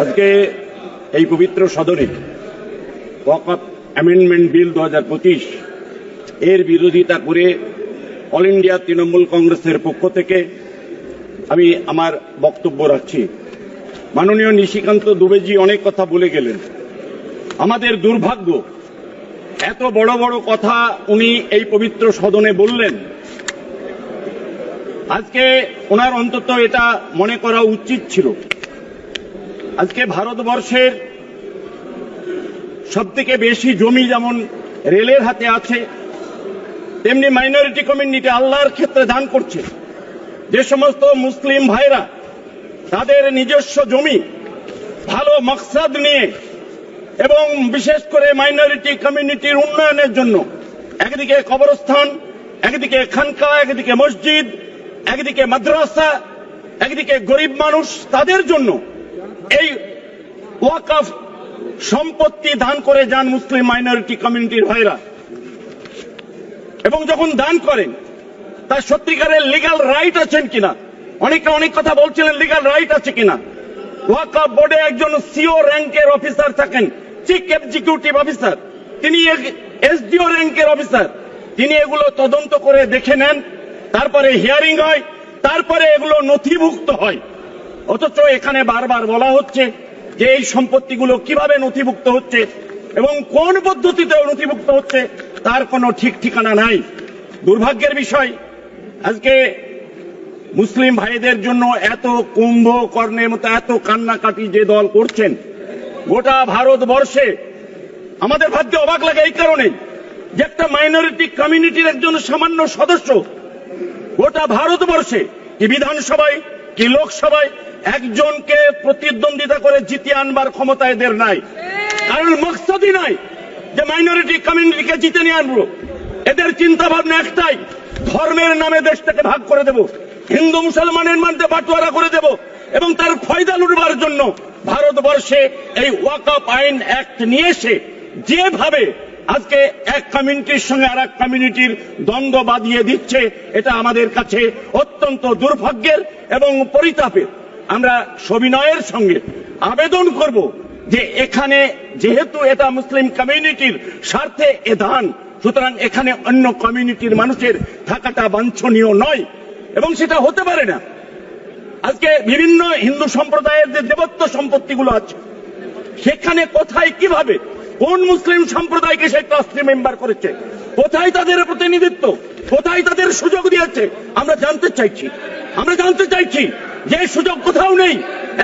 আজকে এই পবিত্র সদনে ওয়াকফ অ্যামেন্ডমেন্ট বিল দু হাজার পঁচিশ এর বিরোধিতা করে অল ইন্ডিয়া তৃণমূল কংগ্রেসের পক্ষ থেকে আমি আমার বক্তব্য রাখছি। মাননীয় নিশিকান্ত দুবেজি অনেক কথা বলে গেলেন। আমাদের দুর্ভাগ্য, এত বড় বড় কথা উনি এই পবিত্র সদনে বললেন। আজকে ওনার অন্তত এটা মনে করা উচিত ছিল। আজকে ভারতবর্ষের সব থেকে বেশি জমি যেমন রেলের হাতে আছে, তেমনি মাইনরিটি কমিউনিটি আল্লাহর ক্ষেত্রে দান করছে। যে সমস্ত মুসলিম ভাইরা তাদের নিজস্ব জমি, ভালো মকসাদ নিয়ে এবং বিশেষ করে মাইনরিটি কমিউনিটির উন্নয়নের জন্য একদিকে কবরস্থান, একদিকে খানকা, একদিকে মসজিদ, একদিকে মাদ্রাসা, একদিকে গরিব মানুষ, তাদের জন্য এই ওয়াকফ সম্পত্তি দান করে যান মুসলিম মাইনরিটি কমিউনিটির ভাইরা। এবং যখন দান করেন, তার সত্যিকারের লিগাল রাইট আছেন কিনা? অনেকে অনেক কথা বলছিলেন লিগাল রাইট আছে কিনা? ওয়াকফ বোর্ডে একজন সিও র্যাঙ্কের অফিসার থাকেন চিফ এক্সিকিউটিভ অফিসার তিনি এসডিও র্যাঙ্কের অফিসার। তিনি এগুলো তদন্ত করে দেখে নেন, তারপরে হিয়ারিং হয়, তারপরে এগুলো নথিভুক্ত হয়। অথচ এখানে বারবার বলা হচ্ছে যে এই সম্পত্তিগুলো কীভাবে নথিভুক্ত হচ্ছে এবং কোন পদ্ধতিতে নথিভুক্ত হচ্ছে তার কোনো ঠিক ঠিকানা নাই। দুর্ভাগ্যের বিষয়, আজকে মুসলিম ভাইদের জন্য এত কুম্ভ কর্ণের মতো এত কান্নাকাটি যে দল করছেন, গোটা ভারতবর্ষে আমাদের ভাগ্যে অবাক লাগে এই কারণে যে একটা মাইনরিটি কমিউনিটির একজন সামান্য সদস্য গোটা ভারতবর্ষে, কি বিধানসভায়, কি লোকসভায় একজনকে প্রতিদ্বন্দ্বিতা করে জিতিয়ে আনবার ক্ষমতা এদের নাই। কারণ মকসদই নাই যে মাইনরিটি কমিউনিটিকে জিতে নিয়ে আনব। এদের চিন্তা ভাবনা একটাই, ধর্মের নামে দেশটাকে ভাগ করে দেব, হিন্দু মুসলমানের মধ্যে বাটোয়ারা করে দেব এবং তার ফয়দা লুটবার জন্য ভারতবর্ষে এই ওয়াকআপ আইন অ্যাক্ট নিয়ে এসে যেভাবে আজকে এক কমিউনিটির সঙ্গে আর এক কমিউনিটির দ্বন্দ্ব বাঁধিয়ে দিচ্ছে, এটা আমাদের কাছে অত্যন্ত দুর্ভাগ্যের এবং পরিতাপের। আমরা সবিনয়ের সঙ্গে আবেদন করব যে এখানে যেহেতু এটা মুসলিম কমিউনিটির স্বার্থে এ দান, সুতরাং এখানে অন্য কমিউনিটির মানুষের থাকাটা বাঞ্ছনীয় নয়, এবং সেটা হতে পারে না। আজকে বিভিন্ন হিন্দু সম্প্রদায়ের যে দেবত্ব সম্পত্তিগুলো আছে, সেখানে কোথায় কীভাবে, কোন মুসলিম সম্প্রদায়কে সে ট্রাস্টি মেম্বার করেছে, কোথায় তাদের প্রতিনিধিত্ব, কোথায় তাদের সুযোগ দিয়েছে, আমরা জানতে চাইছি। আমরা জানতে চাইছি যে সুযোগ কোথাও নেই।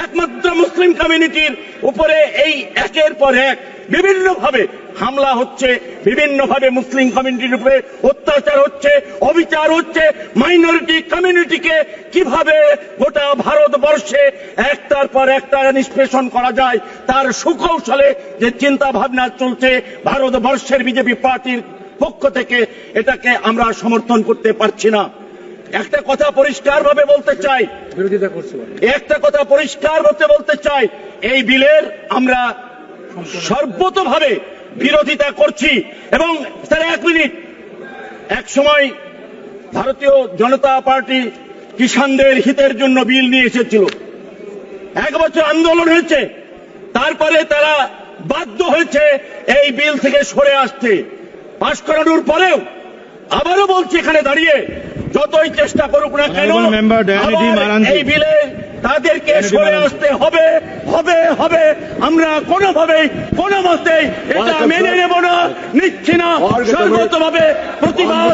একমাত্র মুসলিম কমিউনিটির উপরে এই একের পর এক বিভিন্ন ভাবে হামলা হচ্ছে বিভিন্ন ভাবে মুসলিম কমিউনিটির উপরে অত্যাচার হচ্ছে, অবিচার হচ্ছে। মাইনরিটি কমিউনিটিকে কীভাবে গোটা ভারতবর্ষে একটার পর একটা নিষ্পেষণ করা যায়, তার সুকৌশলে যে চিন্তা ভাবনা চলছে, ভারতবর্ষের বিজেপি পার্টির পক্ষ থেকে এটাকে আমরা সমর্থন করতে পারছি না। একটা কথা পরিষ্কার ভাবে বলতে চাই। বিরোধিতা করছে। একটা কথা পরিষ্কার হতে বলতে চাই। এই বিলের আমরা সর্বতভাবে বিরোধিতা করছি। এবং স্যার এক মিনিট। এক সময় ভারতীয় জনতা পার্টি কিষানদের হিতের জন্য বিল নিয়ে এসেছিল। এক বছর আন্দোলন হয়েছে। তারপরে তারা বাধ্য হয়েছে এই বিল থেকে সরে আসতে। পাশ করানোর পরেও আবারও বলছি এখানে দাঁড়িয়ে যতই চেষ্টা করুক না কেন. এই বিলে তাদেরকে সরে আসতে হবে হবে হবে। আমরা কোনোভাবেই কোনো মতেই এটা মেনে নেব না নিচ্ছি না। সর্বতভাবে প্রতিবাদ